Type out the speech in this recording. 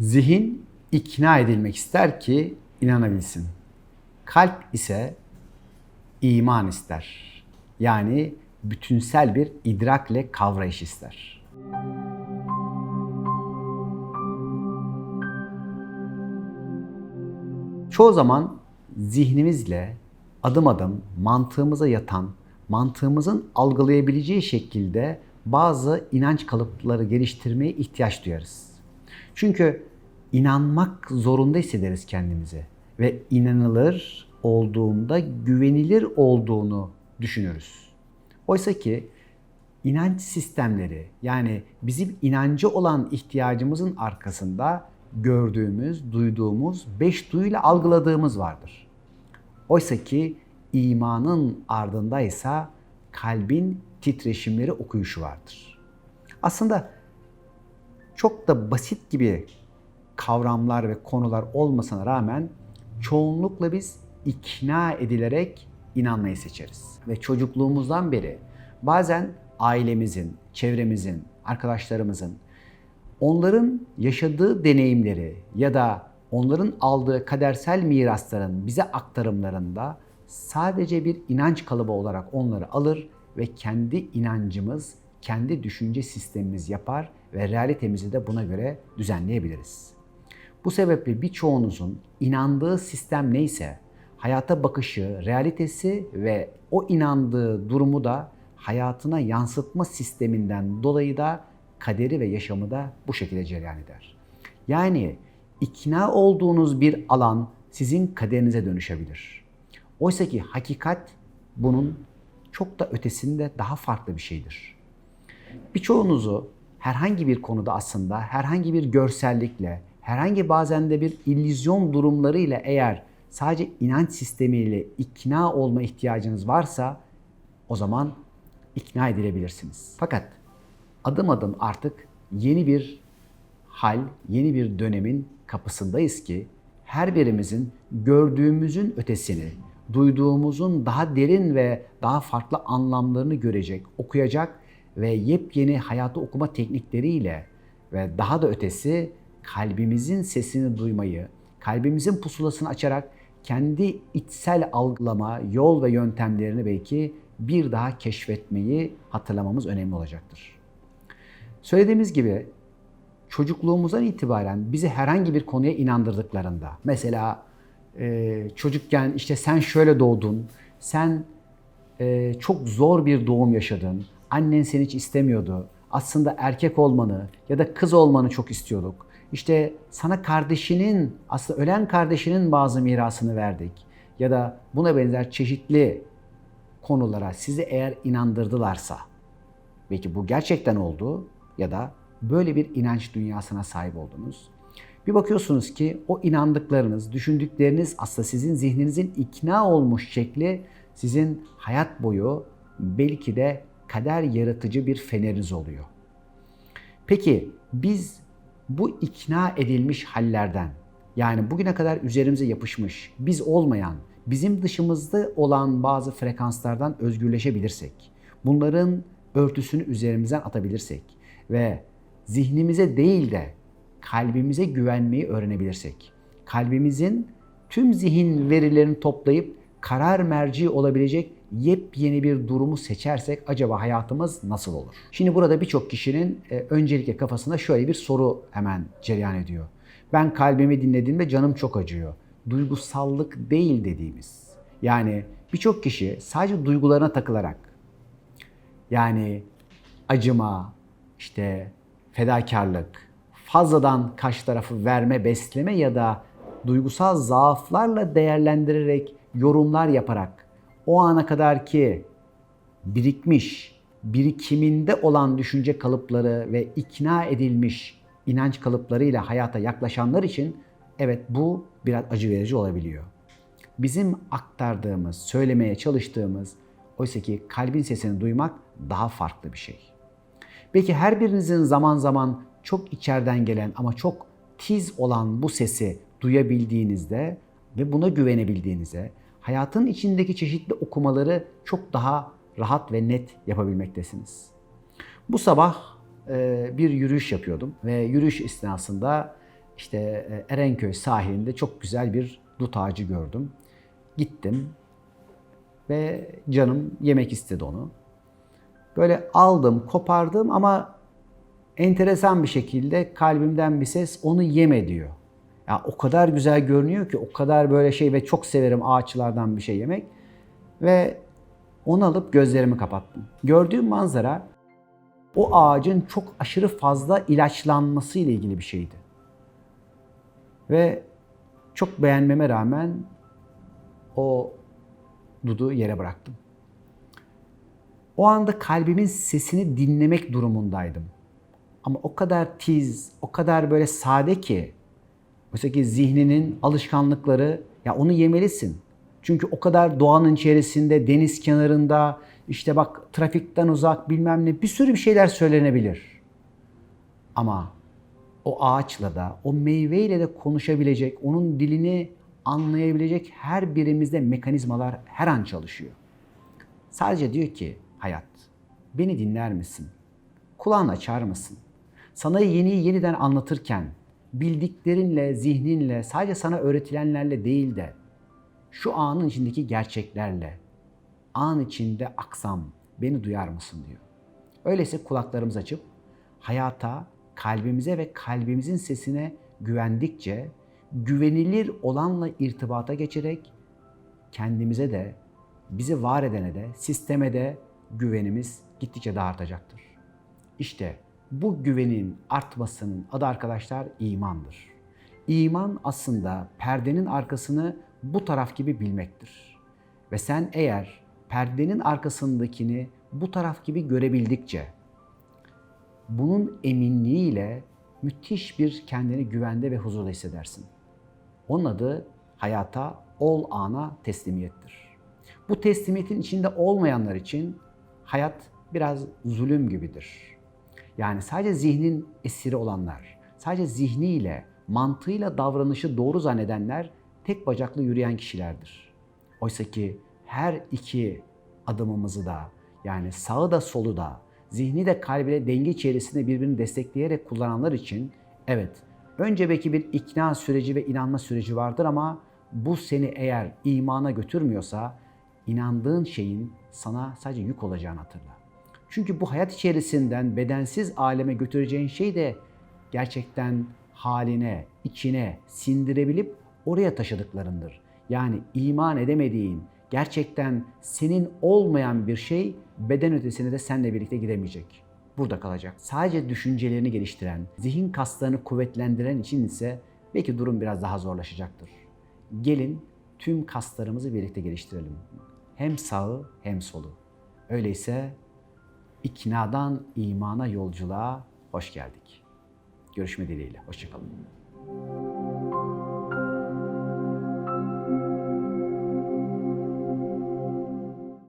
Zihin ikna edilmek ister ki inanabilsin. Kalp ise iman ister. Yani bütünsel bir idrakle kavrayış ister. Çoğu zaman zihnimizle adım adım mantığımıza yatan, mantığımızın algılayabileceği şekilde bazı inanç kalıpları geliştirmeye ihtiyaç duyarız. Çünkü inanmak zorunda hissederiz kendimizi ve inanılır olduğunda güvenilir olduğunu düşünürüz. Oysa ki inanç sistemleri yani bizim inancı olan ihtiyacımızın arkasında gördüğümüz, duyduğumuz, beş duyuyla algıladığımız vardır. Oysa ki imanın ardındaysa kalbin titreşimleri okuyuşu vardır. Aslında çok da basit gibi kavramlar ve konular olmasına rağmen çoğunlukla biz ikna edilerek inanmayı seçeriz. Ve çocukluğumuzdan beri bazen ailemizin, çevremizin, arkadaşlarımızın onların yaşadığı deneyimleri ya da onların aldığı kadersel mirasların bize aktarımlarında sadece bir inanç kalıbı olarak onları alır ve kendi inancımız, kendi düşünce sistemimiz yapar ve realitemizi de buna göre düzenleyebiliriz. Bu sebeple birçoğunuzun inandığı sistem neyse hayata bakışı, realitesi ve o inandığı durumu da hayatına yansıtma sisteminden dolayı da kaderi ve yaşamı da bu şekilde cereyan eder. Yani ikna olduğunuz bir alan sizin kaderinize dönüşebilir. Oysa ki hakikat bunun çok da ötesinde daha farklı bir şeydir. Birçoğunuzu herhangi bir konuda aslında herhangi bir görsellikle, herhangi bazen de bir illüzyon durumlarıyla eğer sadece inanç sistemiyle ikna olma ihtiyacınız varsa o zaman ikna edilebilirsiniz. Fakat adım adım artık yeni bir hal, yeni bir dönemin kapısındayız ki her birimizin gördüğümüzün ötesini, duyduğumuzun daha derin ve daha farklı anlamlarını görecek, okuyacak ve yepyeni hayatı okuma teknikleriyle ve daha da ötesi kalbimizin sesini duymayı, kalbimizin pusulasını açarak kendi içsel algılama, yol ve yöntemlerini belki bir daha keşfetmeyi hatırlamamız önemli olacaktır. Söylediğimiz gibi çocukluğumuzdan itibaren bizi herhangi bir konuya inandırdıklarında, mesela e, çocukken işte sen şöyle doğdun, sen e, çok zor bir doğum yaşadın, annen seni hiç istemiyordu, aslında erkek olmanı ya da kız olmanı çok istiyorduk. İşte sana kardeşinin, aslında ölen kardeşinin bazı mirasını verdik. Ya da buna benzer çeşitli konulara sizi eğer inandırdılarsa, belki bu gerçekten oldu ya da böyle bir inanç dünyasına sahip oldunuz. Bir bakıyorsunuz ki o inandıklarınız, düşündükleriniz aslında sizin zihninizin ikna olmuş şekli sizin hayat boyu belki de kader yaratıcı bir feneriniz oluyor. Peki biz bu ikna edilmiş hallerden yani bugüne kadar üzerimize yapışmış, biz olmayan, bizim dışımızda olan bazı frekanslardan özgürleşebilirsek, bunların örtüsünü üzerimizden atabilirsek ve zihnimize değil de kalbimize güvenmeyi öğrenebilirsek, kalbimizin tüm zihin verilerini toplayıp karar merci olabilecek yepyeni bir durumu seçersek acaba hayatımız nasıl olur? Şimdi burada birçok kişinin e, öncelikle kafasında şöyle bir soru hemen cereyan ediyor. Ben kalbimi dinlediğimde canım çok acıyor. Duygusallık değil dediğimiz. Yani birçok kişi sadece duygularına takılarak yani acıma, işte fedakarlık, fazladan karşı tarafı verme, besleme ya da duygusal zaaflarla değerlendirerek yorumlar yaparak o ana kadar ki birikmiş, birikiminde olan düşünce kalıpları ve ikna edilmiş inanç kalıplarıyla hayata yaklaşanlar için evet bu biraz acı verici olabiliyor. Bizim aktardığımız, söylemeye çalıştığımız oysa ki kalbin sesini duymak daha farklı bir şey. Belki her birinizin zaman zaman çok içeriden gelen ama çok tiz olan bu sesi duyabildiğinizde ve buna güvenebildiğinizde hayatın içindeki çeşitli okumaları çok daha rahat ve net yapabilmektesiniz. Bu sabah e, bir yürüyüş yapıyordum ve yürüyüş esnasında işte e, Erenköy sahilinde çok güzel bir dut ağacı gördüm. Gittim ve canım yemek istedi onu. Böyle aldım, kopardım ama enteresan bir şekilde kalbimden bir ses onu yeme diyor. Ya o kadar güzel görünüyor ki o kadar böyle şey ve çok severim ağaçlardan bir şey yemek. Ve onu alıp gözlerimi kapattım. Gördüğüm manzara o ağacın çok aşırı fazla ilaçlanması ile ilgili bir şeydi. Ve çok beğenmeme rağmen o dudu yere bıraktım. O anda kalbimin sesini dinlemek durumundaydım. Ama o kadar tiz, o kadar böyle sade ki Oysa ki zihninin alışkanlıkları ya onu yemelisin. Çünkü o kadar doğanın içerisinde, deniz kenarında, işte bak trafikten uzak bilmem ne bir sürü bir şeyler söylenebilir. Ama o ağaçla da, o meyveyle de konuşabilecek, onun dilini anlayabilecek her birimizde mekanizmalar her an çalışıyor. Sadece diyor ki hayat, beni dinler misin? Kulağını açar mısın? Sana yeni yeniden anlatırken bildiklerinle, zihninle, sadece sana öğretilenlerle değil de şu anın içindeki gerçeklerle, an içinde aksam, beni duyar mısın diyor. Öyleyse kulaklarımızı açıp hayata, kalbimize ve kalbimizin sesine güvendikçe güvenilir olanla irtibata geçerek kendimize de, bizi var edene de, sisteme de güvenimiz gittikçe daha artacaktır. İşte bu güvenin artmasının adı arkadaşlar imandır. İman aslında perdenin arkasını bu taraf gibi bilmektir. Ve sen eğer perdenin arkasındakini bu taraf gibi görebildikçe bunun eminliğiyle müthiş bir kendini güvende ve huzurda hissedersin. Onun adı hayata ol ana teslimiyettir. Bu teslimiyetin içinde olmayanlar için hayat biraz zulüm gibidir. Yani sadece zihnin esiri olanlar, sadece zihniyle, mantığıyla davranışı doğru zannedenler tek bacaklı yürüyen kişilerdir. Oysa ki her iki adımımızı da yani sağı da solu da zihni de kalbiyle denge içerisinde birbirini destekleyerek kullananlar için evet önce belki bir ikna süreci ve inanma süreci vardır ama bu seni eğer imana götürmüyorsa inandığın şeyin sana sadece yük olacağını hatırla. Çünkü bu hayat içerisinden bedensiz aleme götüreceğin şey de gerçekten haline, içine sindirebilip oraya taşıdıklarındır. Yani iman edemediğin, gerçekten senin olmayan bir şey beden ötesine de seninle birlikte gidemeyecek. Burada kalacak. Sadece düşüncelerini geliştiren, zihin kaslarını kuvvetlendiren için ise belki durum biraz daha zorlaşacaktır. Gelin tüm kaslarımızı birlikte geliştirelim. Hem sağı hem solu. Öyleyse iknadan imana yolculuğa hoş geldik. Görüşme dileğiyle. Hoşçakalın.